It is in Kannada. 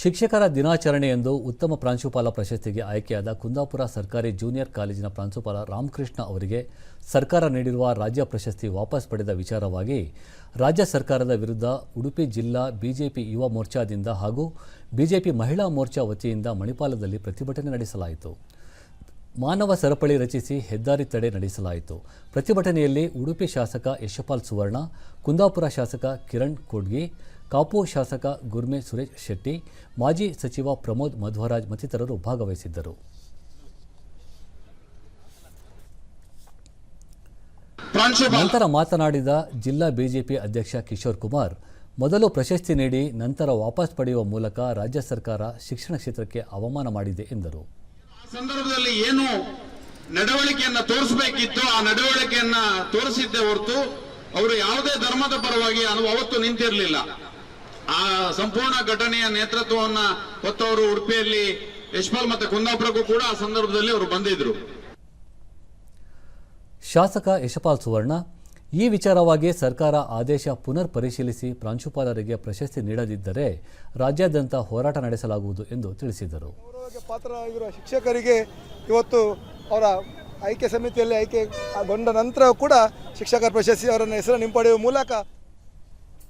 ಶಿಕ್ಷಕರ ದಿನಾಚರಣೆಯಂದು ಉತ್ತಮ ಪ್ರಾಂಶುಪಾಲ ಪ್ರಶಸ್ತಿಗೆ ಆಯ್ಕೆಯಾದ ಕುಂದಾಪುರ ಸರ್ಕಾರಿ ಜೂನಿಯರ್ ಕಾಲೇಜಿನ ಪ್ರಾಂಶುಪಾಲ ರಾಮಕೃಷ್ಣ ಅವರಿಗೆ ಸರ್ಕಾರ ನೀಡಿರುವ ರಾಜ್ಯ ಪ್ರಶಸ್ತಿ ವಾಪಸ್ ಪಡೆದ ವಿಚಾರವಾಗಿ ರಾಜ್ಯ ಸರ್ಕಾರದ ವಿರುದ್ಧ ಉಡುಪಿ ಜಿಲ್ಲಾ ಬಿಜೆಪಿ ಯುವ ಮೋರ್ಚಾದಿಂದ ಹಾಗೂ ಬಿಜೆಪಿ ಮಹಿಳಾ ಮೋರ್ಚಾ ವತಿಯಿಂದ ಮಣಿಪಾಲದಲ್ಲಿ ಪ್ರತಿಭಟನೆ ನಡೆಸಲಾಯಿತು. ಮಾನವ ಸರಪಳಿ ರಚಿಸಿ ಹೆದ್ದಾರಿ ತಡೆ ನಡೆಸಲಾಯಿತು. ಪ್ರತಿಭಟನೆಯಲ್ಲಿ ಉಡುಪಿ ಶಾಸಕ ಯಶಪಾಲ್ ಸುವರ್ಣ, ಕುಂದಾಪುರ ಶಾಸಕ ಕಿರಣ್ ಕೋಡ್ಗಿ ಕಾಪು ಶಾಸಕ ಗುರ್ಮೆ ಸುರೇಶ್ ಶೆಟ್ಟಿ ಮಾಜಿ ಸಚಿವ ಪ್ರಮೋದ್ ಮಧ್ವರಾಜ್ ಮತ್ತಿತರರು ಭಾಗವಹಿಸಿದ್ದರು. ನಂತರ ಮಾತನಾಡಿದ ಜಿಲ್ಲಾ ಬಿಜೆಪಿ ಅಧ್ಯಕ್ಷ ಕಿಶೋರ್ ಕುಮಾರ್ ಮೊದಲು ಪ್ರಶಸ್ತಿ ನೀಡಿ ನಂತರ ವಾಪಸ್ ಪಡೆಯುವ ಮೂಲಕ ರಾಜ್ಯ ಸರ್ಕಾರ ಶಿಕ್ಷಣ ಕ್ಷೇತ್ರಕ್ಕೆ ಅವಮಾನ ಮಾಡಿದೆ ಎಂದರು. ಸಂದರ್ಭದಲ್ಲಿ ಏನು ನಡವಳಿಕೆಯನ್ನು ತೋರಿಸಬೇಕಿತ್ತು ಆ ನಡವಳಿಕೆಯನ್ನ ತೋರಿಸಿದ್ದೇ ಹೊರತು ಅವರು ಯಾವುದೇ ಧರ್ಮದ ಪರವಾಗಿ ಅವತ್ತು ನಿಂತಿರಲಿಲ್ಲ. ಆ ಸಂಪೂರ್ಣ ಘಟನೆಯ ನೇತೃತ್ವವನ್ನ ಹೊತ್ತವರು ಉಡುಪಿಯಲ್ಲಿ ಯಶ್ಪಾಲ್ ಮತ್ತೆ ಕುಂದಾಪುರಕ್ಕೂ ಕೂಡ ಆ ಸಂದರ್ಭದಲ್ಲಿ ಅವರು ಬಂದಿದ್ರು. ಶಾಸಕ ಯಶಪಾಲ್ ಸುವರ್ಣ ಈ ವಿಚಾರವಾಗಿ ಸರ್ಕಾರ ಆದೇಶ ಪುನರ್ ಪರಿಶೀಲಿಸಿ ಪ್ರಾಂಶುಪಾಲರಿಗೆ ಪ್ರಶಸ್ತಿ ನೀಡದಿದ್ದರೆ ರಾಜ್ಯಾದ್ಯಂತ ಹೋರಾಟ ನಡೆಸಲಾಗುವುದು ಎಂದು ತಿಳಿಸಿದರು. ಗೌರವಕ್ಕೆ ಪಾತ್ರರಾಗಿರುವ ಶಿಕ್ಷಕರಿಗೆ ಇವತ್ತು ಅವರ ಆಯ್ಕೆ ಸಮಿತಿಯಲ್ಲಿ ಆಯ್ಕೆಗೊಂಡ ನಂತರ ಕೂಡ ಶಿಕ್ಷಕರ ಪ್ರಶಸ್ತಿ ಅವರನ್ನು ಹೆಸರು ಹಿಂಪಡೆಯುವ ಮೂಲಕ